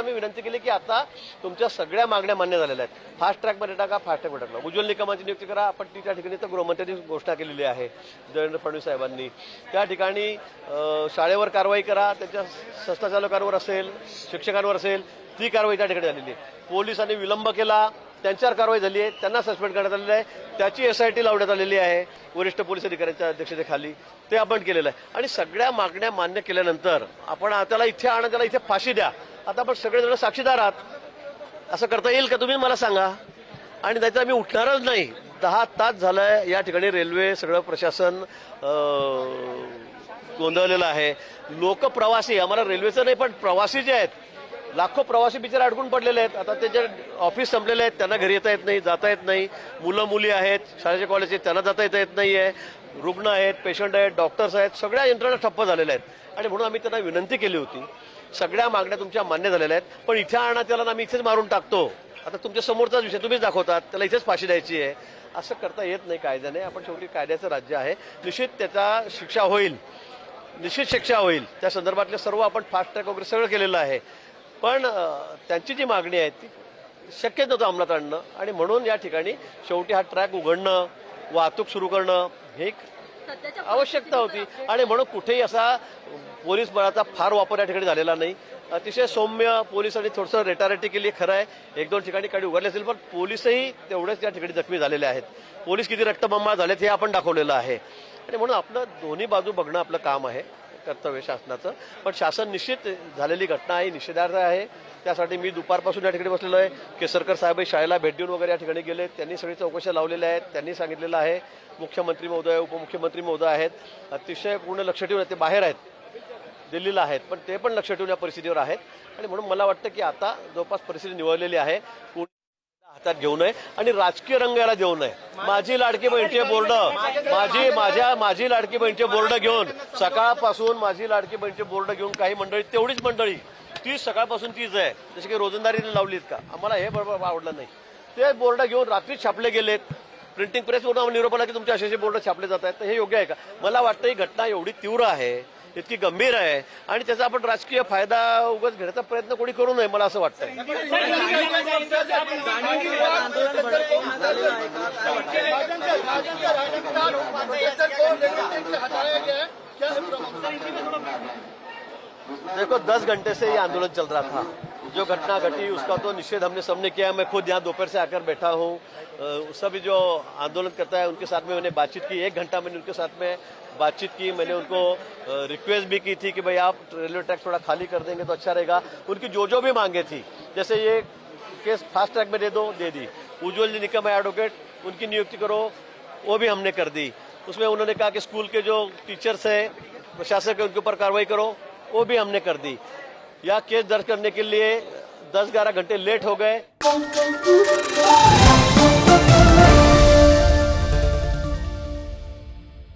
आम्ही विनंती केली की आता तुमच्या सगळ्या मागण्या मान्य झालेल्या आहेत. फास्ट ट्रॅकमध्ये टाका फास्ट ट्रॅकमध्ये टाका. उज्ज्वल निकमाची नियुक्ती करा. आपण ती त्या ठिकाणी तर गृहमंत्र्यांनी घोषणा केलेली आहे देवेंद्र फडणवीस साहेबांनी. त्या ठिकाणी शाळेवर कारवाई करा. त्यांच्या संस्थाचालकांवर असेल शिक्षकांवर असेल ती कारवाई त्या ठिकाणी झालेली आहे. पोलिसांनी विलंब केला. त्यांच्यावर कारवाई झाली आहे त्यांना सस्पेंड करण्यात आलेलं आहे. त्याची एस आय टी लावण्यात आलेली आहे वरिष्ठ पोलीस अधिकाऱ्यांच्या अध्यक्षतेखाली. ते आपण केलेलं आहे. आणि सगळ्या मागण्या मान्य केल्यानंतर आपण त्याला इथे आणा त्याला इथे फाशी द्या. आता आपण सगळेजण साक्षीदार आहात. असं करता येईल का तुम्ही? मला सांगा. आणि नाहीतर मी उठणारच नाही. दहा तास झालाय या ठिकाणी रेल्वे सगळं प्रशासन गोंधळलेलं आहे. लोक प्रवासी आम्हाला रेल्वेचं नाही पण प्रवासी जे आहेत लाखो प्रवासी बिचारे अडकून पडलेले आहेत. आता त्याचे ऑफिस संपलेले आहेत त्यांना घरी येता येत नाही जाता येत नाही. मुलं मुली आहेत शाळेचे कॉलेज आहेत त्यांना जाता येता येत नाही आहे रुग्ण आहेत पेशंट आहेत डॉक्टर्स आहेत सगळ्या यंत्रणा ठप्प झालेल्या आहेत. आणि म्हणून आम्ही त्यांना विनंती केली होती. सगळ्या मागण्या तुमच्या मान्य झालेल्या आहेत. पण इथे आणा त्याला आम्ही इथेच मारून टाकतो. आता तुमच्या समोरचाच विषय तुम्हीच दाखवतात. त्याला इथेच फाशी द्यायची आहे. असं करता येत नाही कायद्याने. आपण शेवटी कायद्याचं राज्य आहे. निश्चित त्याचा शिक्षा होईल. निश्चित शिक्षा होईल. त्या संदर्भातले सर्व आपण फास्ट ट्रॅक वगैरे सगळं केलेलं आहे. पण त्यांची जी मागणी आहे ती शक्य नव्हतं अंमलात आणणं आणि म्हणून या ठिकाणी शेवटी हा ट्रॅक उघडणं वाहतूक सुरू करणं हे आवश्यकता होती. आणि म्हणून कुठेही असा पोलीस बळाचा फार वापर या ठिकाणी झालेला नाही. अतिशय सौम्य पोलिसांनी थोडंसं रेटारेटी केली खरं आहे. एक दोन ठिकाणी काही उघडले असेल पण पोलीसही तेवढेच या ठिकाणी जखमी झालेले आहेत. पोलीस किती रक्तबंबाळ झालेत हे आपण दाखवलेलं आहे. आणि म्हणून आपलं दोन्ही बाजू बघणं आपलं काम आहे. कर्तव्य शासनाचं. पण शासन निश्चित झालेली घटना आहे निषेधार्थ आहे. त्यासाठी मी दुपारपासून या ठिकाणी बसलेलो आहे. केसरकर साहेब शाळेला भेट देऊन वगैरे या ठिकाणी गेले. त्यांनी सगळी चौकशा लावलेल्या आहेत. त्यांनी सांगितलेलं आहे मुख्यमंत्री महोदय उपमुख्यमंत्री महोदय आहेत. अतिशय पूर्ण लक्ष ठेवून ते बाहेर आहेत. दिल्लीला आहेत. पण ते पण लक्ष ठेवून या परिस्थितीवर आहेत. आणि म्हणून मला वाटतं की आता जवळपास परिस्थिती निवडलेली आहे. त्यात घेऊ नये आणि राजकीय रंग याला देऊ नये. माझी लाडकी बहिणीचे बोर्ड माझी माझ्या माझी लाडकी बहिणीचे बोर्ड घेऊन सकाळपासून माझी लाडकी बहिणीचे बोर्ड घेऊन काही मंडळी तेवढीच मंडळी ती सकाळपासून तीच आहे. जशी की रोजंदारीने लावलीत का? आम्हाला हे बरोबर आवडलं नाही. ते बोर्ड घेऊन रात्री छापले गेलेत. प्रिंटिंग प्रेसवरून आम्हाला निरोप की तुमचे असे बोर्ड छापले जात आहेत तर हे योग्य आहे का? मला वाटतं ही घटना एवढी तीव्र आहे इतकी गंभीर आहे. आणि त्याचा आपण राजकीय फायदा उगाच घेण्याचा प्रयत्न कोणी करू नये मला असं वाटतंय. देखो दस घंटे से ये आंदोलन चल रहा था। जो घटना घटी, उसका तो निषेध हमने सबने किया मैं खुद यहाँ दोपहर से आकर बैठा हूँ। सभी जो आंदोलन करता है, उनके साथ में मैंने बातचीत की। एक घंटा मैंने उनके साथ में बातचीत की। मैंने उनको रिक्वेस्ट भी की थी कि भाई आप रेलवे ट्रैक थोड़ा खाली कर देंगे तो अच्छा रहेगा। उनकी जो जो भी मांगे थी, जैसे ये केस फास्ट ट्रैक में दे दो, दे दी। उज्ज्वल जी निकम है एडवोकेट उनकी नियुक्ति करो, वो भी हमने कर दी। उसमें उन्होंने कहा कि स्कूल के जो टीचर्स हैं, प्रशासक है, उनके ऊपर कार्रवाई करो, वो भी हमने कर दी। या केस दर्ज करने के लिए 10-11 घंटे लेट हो गए।